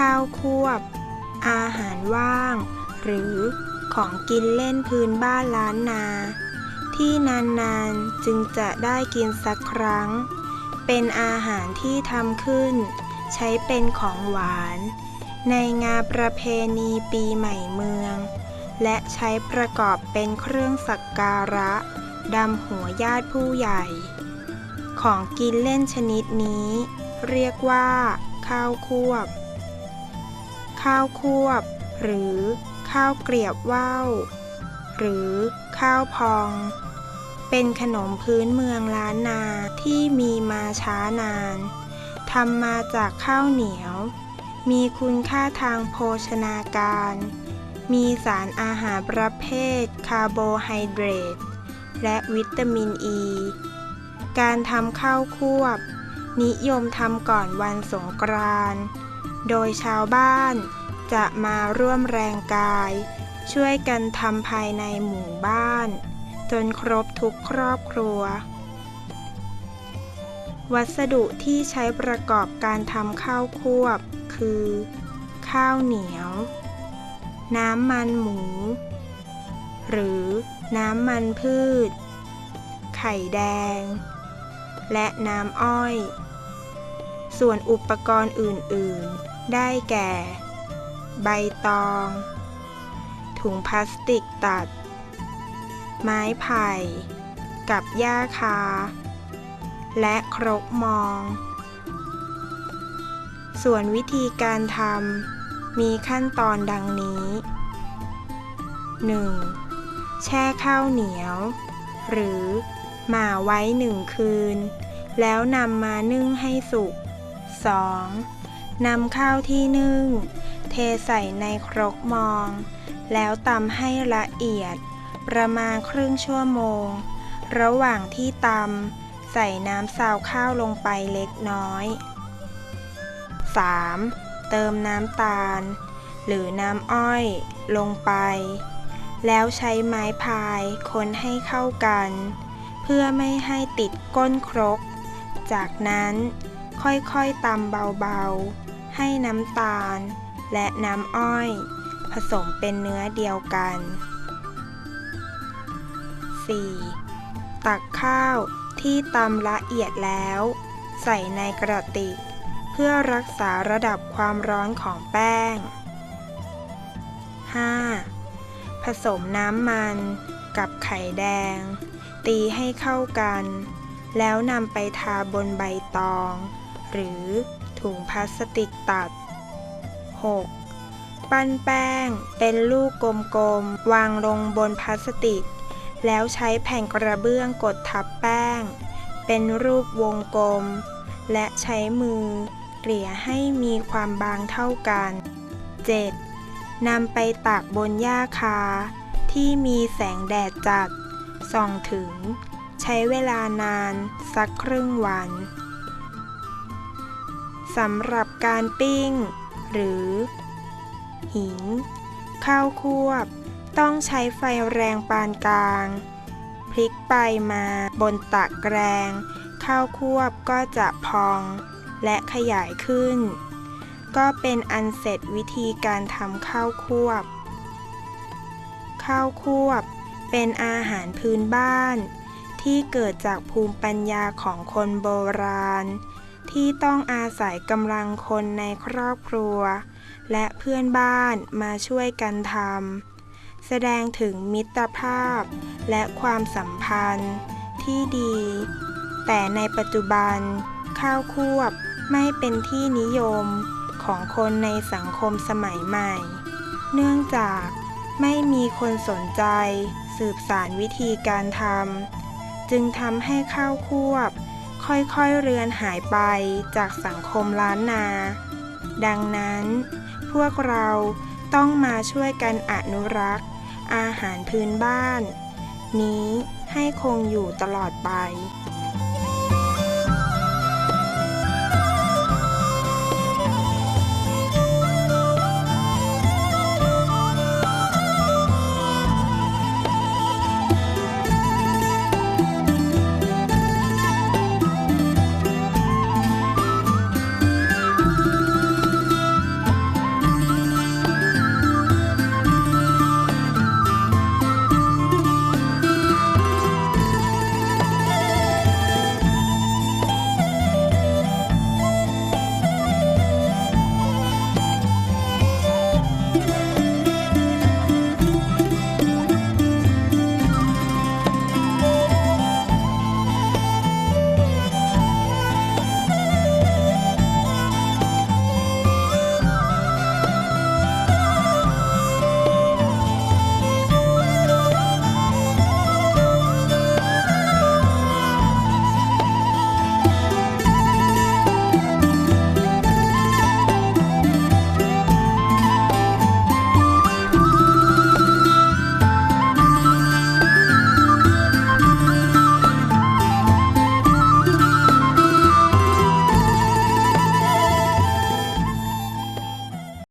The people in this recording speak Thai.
ข้าวควบ อาหารว่าง หรือของกินเล่นพื้นบ้านล้านนา ที่นานๆจึงจะได้กินสักครั้ง เป็นอาหารที่ทำขึ้น ใช้เป็นของหวาน ในงานประเพณีปีใหม่เมือง และใช้ประกอบเป็นเครื่องสักการะดำหัวญาติผู้ใหญ่ ของกินเล่นชนิดนี้ เรียกว่า ข้าวควบ ข้าวควบ หรือข้าวเกลียบว่าวหรือข้าวพอง เป็นขนมพื้นเมืองล้านนาที่มีมาช้านานทำมาจากข้าวเหนียว มีคุณค่าทางโภชนาการ มีสารอาหารประเภทคาร์โบไฮเดรต และวิตามินอ e. ีการทำข้าวควบ นิยมทำก่อนวันสงกรานต์ โดยชาวบ้าน จะมาร่วมแรงกาย ช่วยกันทำภายในหมู่บ้าน จนครบทุกครอบครัว วัสดุที่ใช้ประกอบการทำข้าวควบ คือ ข้าวเหนียว น้ำมันหมู หรือน้ำมันพืช ไข่แดง และน้ำอ้อย ส่วนอุปกรณ์อื่น ๆ ได้แก่ ใบตอง ถุงพลาสติกตัด ไม้ไผ่ กับหญ้าคา และครกมอง ส่วนวิธีการทำมีขั้นตอนดังนี้ 1. แช่ข้าวเหนียว หรือหมาไว้หนึ่งคืนแล้วนำมานึ่งให้สุก 2. นำข้าวที่นึ่ง เทใส่ในครกมอง แล้วตำให้ละเอียด ประมาณครึ่งชั่วโมง ระหว่างที่ตำใส่น้ำซาวข้าวลงไปเล็กน้อย 3. เติมน้ำตาล หรือน้ำอ้อยลงไป แล้วใช้ไม้พายคนให้เข้ากัน เพื่อไม่ให้ติดก้นครก จากนั้น ค่อยๆตำเบาๆ ให้น้ำตาล และน้ำอ้อย ผสมเป็นเนื้อเดียวกัน 4. ตักข้าวที่ตำละเอียดแล้ว ใส่ในกระติก เพื่อรักษาระดับความร้อนของแป้ง 5. ผสมน้ำมันกับไข่แดง ตีให้เข้ากัน แล้วนำไปทาบนใบตอง หรือถุงพลาสติกตัด 6. ปั้นแป้งเป็นลูกกลมๆ วางลงบนพลาสติก แล้วใช้แผ่นกระเบื้องกดทับแป้ง เป็นรูปวงกลม และใช้มือเกลี่ยให้มีความบางเท่ากัน 7. นำไปตากบนหญ้าคา ที่มีแสงแดดจัดส่องถึง ใช้เวลานานสักครึ่งวัน สำหรับการปิ้ง หรือ หิง ข้าวควบ ต้องใช้ไฟแรงปานกลาง พลิกไปมาบนตะแกรงข้าวควบก็จะพอง และขยายขึ้น ก็เป็นอันเสร็จวิธีการทำข้าวควบ ข้าวควบ เป็นอาหารพื้นบ้าน ที่เกิดจากภูมิปัญญาของคนโบราณ ที่ต้องอาศัยกำลังคนในครอบครัว และเพื่อนบ้านมาช่วยกันทำแสดงถึงมิตรภาพ และความสัมพันธ์ที่ดี แต่ในปัจจุบัน ข้าวควบไม่เป็นที่นิยมของคนในสังคมสมัยใหม่ เนื่องจากไม่มีคนสนใจสืบสารวิธีการทำจึงทำให้ข้าวควบ ค่อยๆเรือนหายไปจากสังคมล้านนา ดังนั้น พวกเราต้องมาช่วยกันอนุรักษ์ อาหารพื้นบ้าน นี้ให้คงอยู่ตลอดไป